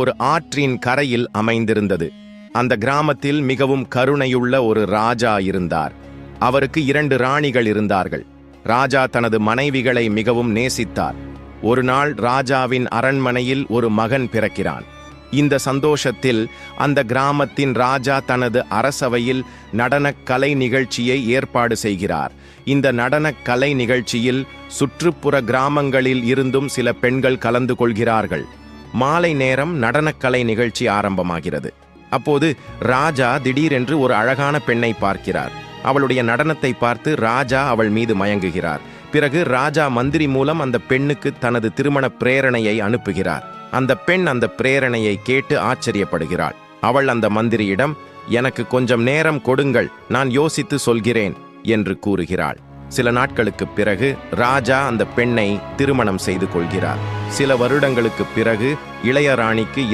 ஒரு ஆற்றின் கரையில் அமைந்திருந்தது. அந்த கிராமத்தில் மிகவும் கருணையுள்ள ஒரு ராஜா இருந்தார். அவருக்கு இரண்டு ராணிகள் இருந்தார்கள். ராஜா தனது மனைவிகளை மிகவும் நேசித்தார். ஒரு நாள் ராஜாவின் அரண்மனையில் ஒரு மகன் பிறக்கிறான். இந்த சந்தோஷத்தில் அந்த கிராமத்தின் ராஜா தனது அரசவையில் நடனக்கலை நிகழ்ச்சியை ஏற்பாடு செய்கிறார். இந்த நடனக்கலை நிகழ்ச்சியில் சுற்றுப்புற கிராமங்களில் இருந்தும் சில பெண்கள் கலந்து கொள்கிறார்கள். மாலை நேரம் நடனக்கலை நிகழ்ச்சி ஆரம்பமாகிறது. அப்போது ராஜா திடீரென்று ஒரு அழகான பெண்ணை பார்க்கிறார். அவளுடைய நடனத்தை பார்த்து ராஜா அவள் மீது மயங்குகிறார். பிறகு ராஜா மந்திரி மூலம் அந்த பெண்ணுக்கு தனது திருமண பிரேரணையை அனுப்புகிறார். அந்த பெண் அந்த பிரேரணையை கேட்டு ஆச்சரியப்படுகிறாள். அவள் அந்த மந்திரியிடம் எனக்கு கொஞ்சம் நேரம் கொடுங்கள் நான் யோசித்து சொல்கிறேன் என்று கூறுகிறாள். சில நாட்களுக்குப் பிறகு ராஜா அந்த பெண்ணை திருமணம் செய்து கொள்கிறார். சில வருடங்களுக்குப் பிறகு இளையராணிக்கு